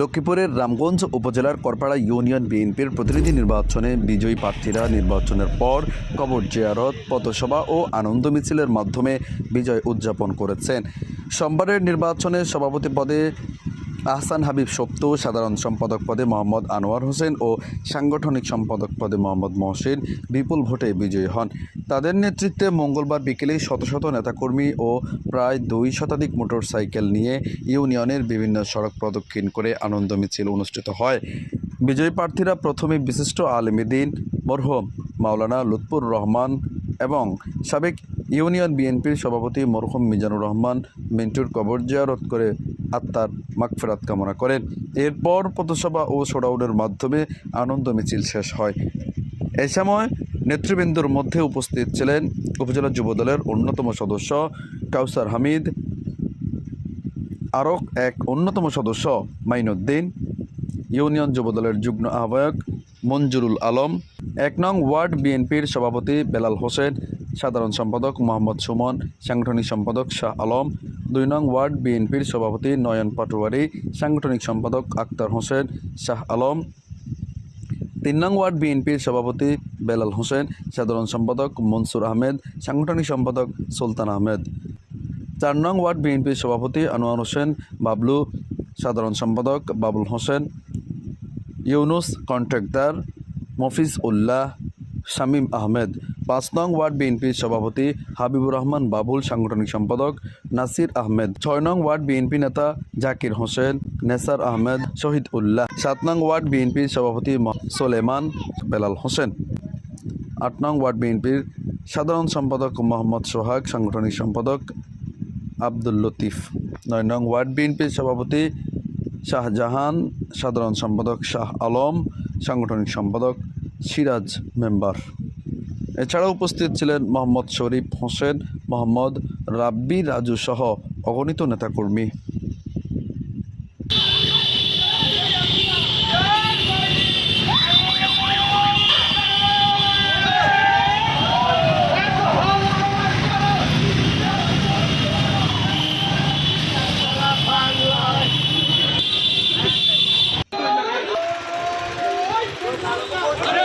লক্ষ্মীপুরের রামগঞ্জ উপজেলার করপাড়া ইউনিয়ন বিএনপির প্রতিনিধি নির্বাচনে বিজয়ী প্রার্থীরা নির্বাচনের পর কবর জিয়ারত, পথসভা ও আনন্দ মিছিলের মাধ্যমে বিজয় উদযাপন করেছেন। সোমবারের নির্বাচনে সভাপতি পদে আহসান হাবিব সপ্তু, সাধারণ সম্পাদক পদে মোহাম্মদ আনোয়ার হোসেন ও সাংগঠনিক সম্পাদক পদে মোহাম্মদ মহসিন বিপুল ভোটে বিজয়ী হন। তাদের নেতৃত্বে মঙ্গলবার বিকেলে শত শত নেতাকর্মী ও প্রায় দুই শতাধিক মোটরসাইকেল নিয়ে ইউনিয়নের বিভিন্ন সড়ক প্রদক্ষিণ করে আনন্দ মিছিল অনুষ্ঠিত হয়। বিজয়ী প্রার্থীরা প্রথমে বিশিষ্ট আলমীদিন মরহুম মাওলানা লুৎফুর রহমান এবং সাবেক ইউনিয়ন বিএনপির সভাপতি মরহুম মিজানুর রহমান মিন্টুর কবর জিয়ারত করে আত্মার মাগফেরাত কামনা করেন। এরপর পথসভা ও শোডাউনের মাধ্যমে আনন্দ মিছিল শেষ হয়। এ সময় নেতৃবৃন্দর মধ্যে উপস্থিত ছিলেন উপজেলা যুবদলের অন্যতম সদস্য কাউসার হামিদ, আরও এক অন্যতম সদস্য মাইনুদ্দিন, ইউনিয়ন যুবদলের যুগ্ম আহ্বায়ক মঞ্জুরুল আলম, এক নং ওয়ার্ড বিএনপির সভাপতি বেলাল হোসেন সাধারণ সম্পাদক মোহাম্মদ সুমন, সাংগঠনিক সম্পাদক শাহ আলম, দুই নং ওয়ার্ড বিএনপির সভাপতি নয়ন পাটোয়ারি, সাংগঠনিক সম্পাদক আক্তার হোসেন, শাহ আলম। তিন নং ওয়ার্ড বিএনপির সভাপতি বেলাল হোসেন, সাধারণ সম্পাদক মনসুর আহমেদ, সাংগঠনিক সম্পাদক সুলতান আহমেদ। চার নং ওয়ার্ড বিএনপির সভাপতি আনোয়ার হোসেন, বাবলু। সাধারণ সম্পাদক বাবুল হোসেন। ইউনুস কন্ট্রাক্টর মফিজ উল্লাহ। শামীম আহমেদ। পাঁচ নং ওয়ার্ড বিএনপির সভাপতি হাবিবুর রহমান বাবুল, সাংগঠনিক সম্পাদক নাসির আহমেদ। ছয় নং ওয়ার্ড বিএনপি নেতা জাকির হোসেন, নেসার আহমেদ, শহীদ উল্লাহ। সাত নং ওয়ার্ড বিএনপির সভাপতি সোলেমান বেলাল হোসেন। আট নং ওয়ার্ড বিএনপির সাধারণ সম্পাদক মোহাম্মদ সোহাগ, সাংগঠনিক সম্পাদক আব্দুল লতিফ। নয় নং ওয়ার্ড বিএনপির সভাপতি শাহজাহান, সাধারণ সম্পাদক শাহ আলম, সাংগঠনিক সম্পাদক সিরাজ মেম্বার। এছাড়া উপস্থিত ছিলেন মোহাম্মদ শরীফ হোসেন মোহাম্মদ রাব্বি রাজু সহ অগণিত নেতাকর্মী। আরে